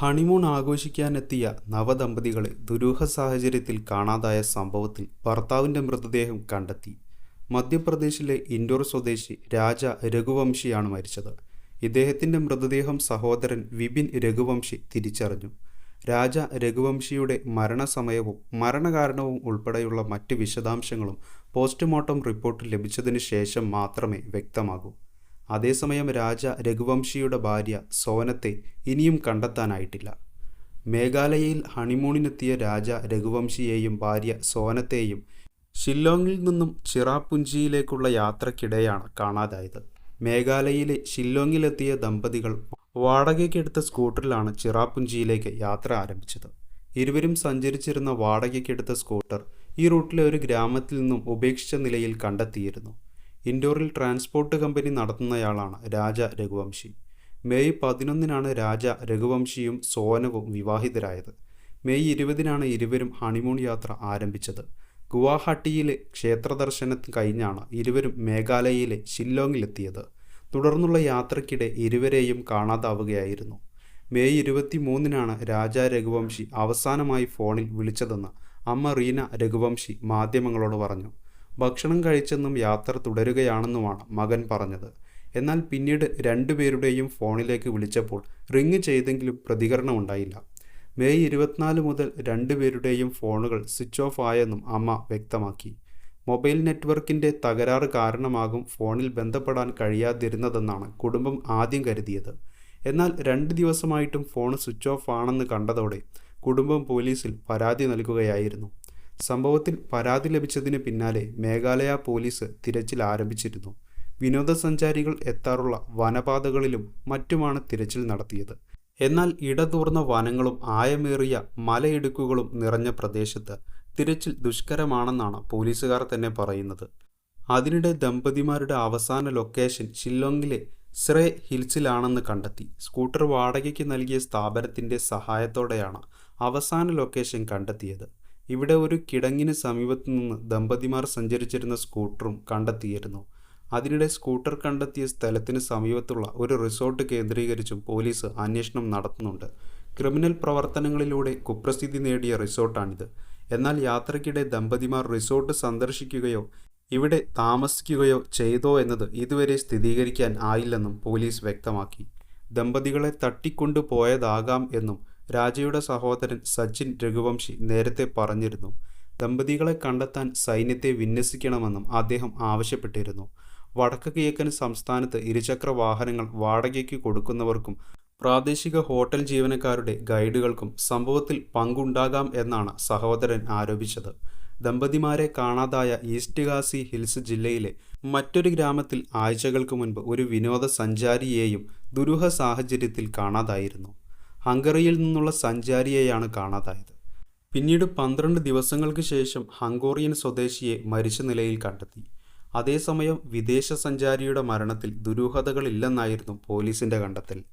Honeymoon ആഘോഷിക്കാനെത്തിയ നവദമ്പതികളെ ദുരൂഹ സാഹചര്യത്തിൽ കാണാതായ സംഭവത്തിൽ ഭർത്താവിന്റെ മൃതദേഹം കണ്ടെത്തി. മധ്യപ്രദേശിലെ ഇൻഡോർ സ്വദേശി രാജ രഘുവംശിയാണ് മരിച്ചത്. ഇദ്ദേഹത്തിന്റെ മൃതദേഹം സഹോദരൻ വിപിൻ രഘുവംശി തിരിച്ചറിഞ്ഞു. രാജ രഘുവംശിയുടെ മരണസമയവും മരണകാരണവും ഉൾപ്പെടെയുള്ള മറ്റ് വിശദാംശങ്ങളും പോസ്റ്റ്മോർട്ടം റിപ്പോർട്ട് ലഭിച്ചതിന് ശേഷം മാത്രമേ വ്യക്തമാകൂ. അതേസമയം രാജ രഘുവംശിയുടെ ഭാര്യ സോനത്തെ ഇനിയും കണ്ടെത്താനായിട്ടില്ല. മേഘാലയയിൽ ഹണിമൂണിനെത്തിയ രാജ രഘുവംശിയെയും ഭാര്യ സോനത്തെയും ഷില്ലോങ്ങിൽ നിന്നും ചിറാപുഞ്ചിയിലേക്കുള്ള യാത്രക്കിടെയാണ് കാണാതായത്. മേഘാലയയിലെ ഷില്ലോങ്ങിലെത്തിയ ദമ്പതികൾ വാടകയ്ക്കെടുത്ത സ്കൂട്ടറിലാണ് ചിറാപുഞ്ചിയിലേക്ക് യാത്ര ആരംഭിച്ചത്. ഇരുവരും സഞ്ചരിച്ചിരുന്ന വാടകയ്ക്കെടുത്ത സ്കൂട്ടർ ഈ റൂട്ടിലെ ഒരു ഗ്രാമത്തിൽ നിന്നും ഉപേക്ഷിച്ച നിലയിൽ കണ്ടെത്തിയിരുന്നു. ഇൻഡോറിൽ ട്രാൻസ്പോർട്ട് കമ്പനി നടത്തുന്നയാളാണ് രാജ രഘുവംശി. മെയ് പതിനൊന്നിനാണ് രാജ രഘുവംശിയും സോനവും വിവാഹിതരായത്. മെയ് ഇരുപതിനാണ് ഇരുവരും ഹണിമൂൺ യാത്ര ആരംഭിച്ചത്. ഗുവാഹട്ടിയിലെ ക്ഷേത്രദർശനത്തിന് കഴിഞ്ഞാണ് ഇരുവരും മേഘാലയയിലെ ഷില്ലോങ്ങിലെത്തിയത്. തുടർന്നുള്ള യാത്രക്കിടെ ഇരുവരെയും കാണാതാവുകയായിരുന്നു. മെയ് ഇരുപത്തി മൂന്നിനാണ് രാജ രഘുവംശി അവസാനമായി ഫോണിൽ വിളിച്ചതെന്ന് അമ്മ റീന രഘുവംശി മാധ്യമങ്ങളോട് പറഞ്ഞു. ഭക്ഷണം കഴിച്ചെന്നും യാത്ര തുടരുകയാണെന്നുമാണ് മകൻ പറഞ്ഞത്. എന്നാൽ പിന്നീട് രണ്ടുപേരുടെയും ഫോണിലേക്ക് വിളിച്ചപ്പോൾ റിങ് ചെയ്തെങ്കിലും പ്രതികരണം ഉണ്ടായില്ല. മെയ് ഇരുപത്തിനാല് മുതൽ രണ്ടുപേരുടെയും ഫോണുകൾ സ്വിച്ച് ഓഫ് ആയെന്നും അമ്മ വ്യക്തമാക്കി. മൊബൈൽ നെറ്റ്വർക്കിന്റെ തകരാറ് കാരണമാകും ഫോണിൽ ബന്ധപ്പെടാൻ കഴിയാതിരുന്നതെന്നാണ് കുടുംബം ആദ്യം കരുതിയത്. എന്നാൽ രണ്ട് ദിവസമായിട്ടും ഫോൺ സ്വിച്ച് ഓഫ് ആണെന്ന് കണ്ടതോടെ കുടുംബം പോലീസിൽ പരാതി നൽകുകയായിരുന്നു. സംഭവത്തിൽ പരാതി ലഭിച്ചതിന് പിന്നാലെ മേഘാലയ പോലീസ് തിരച്ചിൽ ആരംഭിച്ചിരുന്നു. വിനോദസഞ്ചാരികൾ എത്താറുള്ള വനപാതകളിലും മറ്റുമാണ് തിരച്ചിൽ നടത്തിയത്. എന്നാൽ ഇടതൂർന്ന വനങ്ങളും ആയമേറിയ മലയിടുക്കുകളും നിറഞ്ഞ പ്രദേശത്ത് തിരച്ചിൽ ദുഷ്കരമാണെന്നാണ് പോലീസുകാർ തന്നെ പറയുന്നത്. അതിനിടെ ദമ്പതിമാരുടെ അവസാന ലൊക്കേഷൻ ഷില്ലോങ്ങിലെ സ്രേ ഹിൽസിലാണെന്ന് കണ്ടെത്തി. സ്കൂട്ടർ വാടകയ്ക്ക് നൽകിയ സ്ഥാപനത്തിന്റെ സഹായത്തോടെയാണ് അവസാന ലൊക്കേഷൻ കണ്ടെത്തിയത്. ഇവിടെ ഒരു കിടങ്ങിന് സമീപത്തു നിന്ന് ദമ്പതിമാർ സഞ്ചരിച്ചിരുന്ന സ്കൂട്ടറും കണ്ടെത്തിയിരുന്നു. അതിനിടെ സ്കൂട്ടർ കണ്ടെത്തിയ സ്ഥലത്തിന് സമീപത്തുള്ള ഒരു റിസോർട്ട് കേന്ദ്രീകരിച്ചും പോലീസ് അന്വേഷണം നടത്തുന്നുണ്ട്. ക്രിമിനൽ പ്രവർത്തനങ്ങളിലൂടെ കുപ്രസിദ്ധി നേടിയ റിസോർട്ടാണിത്. എന്നാൽ യാത്രയ്ക്കിടെ ദമ്പതിമാർ റിസോർട്ട് സന്ദർശിക്കുകയോ ഇവിടെ താമസിക്കുകയോ ചെയ്തോ എന്നത് ഇതുവരെ സ്ഥിരീകരിക്കാൻ ആയില്ലെന്നും പോലീസ് വ്യക്തമാക്കി. ദമ്പതികളെ തട്ടിക്കൊണ്ടുപോയതാകാം എന്നും രാജയുടെ സഹോദരൻ സച്ചിൻ രഘുവംശി നേരത്തെ പറഞ്ഞിരുന്നു ദമ്പതികളെ കണ്ടെത്താൻ സൈന്യത്തെ വിന്യസിക്കണമെന്നും അദ്ദേഹം ആവശ്യപ്പെട്ടിരുന്നു. വടക്ക് കിഴക്കൻ സംസ്ഥാനത്ത് ഇരുചക്ര വാഹനങ്ങൾ വാടകയ്ക്ക് കൊടുക്കുന്നവർക്കും പ്രാദേശിക ഹോട്ടൽ ജീവനക്കാരുടെ ഗൈഡുകൾക്കും സംഭവത്തിൽ പങ്കുണ്ടാകാം എന്നാണ് സഹോദരൻ ആരോപിച്ചത്. ദമ്പതിമാരെ കാണാതായ ഈസ്റ്റ് ഗാസി ഹിൽസ് ജില്ലയിലെ മറ്റൊരു ഗ്രാമത്തിൽ ആഴ്ചകൾക്ക് മുൻപ് ഒരു വിനോദസഞ്ചാരിയെയും ദുരൂഹ സാഹചര്യത്തിൽ കാണാതായിരുന്നു. ഹംഗറിയിൽ നിന്നുള്ള സഞ്ചാരിയെയാണ് കാണാതായത്. പിന്നീട് പന്ത്രണ്ട് ദിവസങ്ങൾക്ക് ശേഷം ഹംഗോറിയൻ സ്വദേശിയെ മരിച്ച നിലയിൽ കണ്ടെത്തി. അതേസമയം വിദേശ സഞ്ചാരിയുടെ മരണത്തിൽ ദുരൂഹതകളില്ലെന്നായിരുന്നു പോലീസിന്റെ കണ്ടെത്തൽ.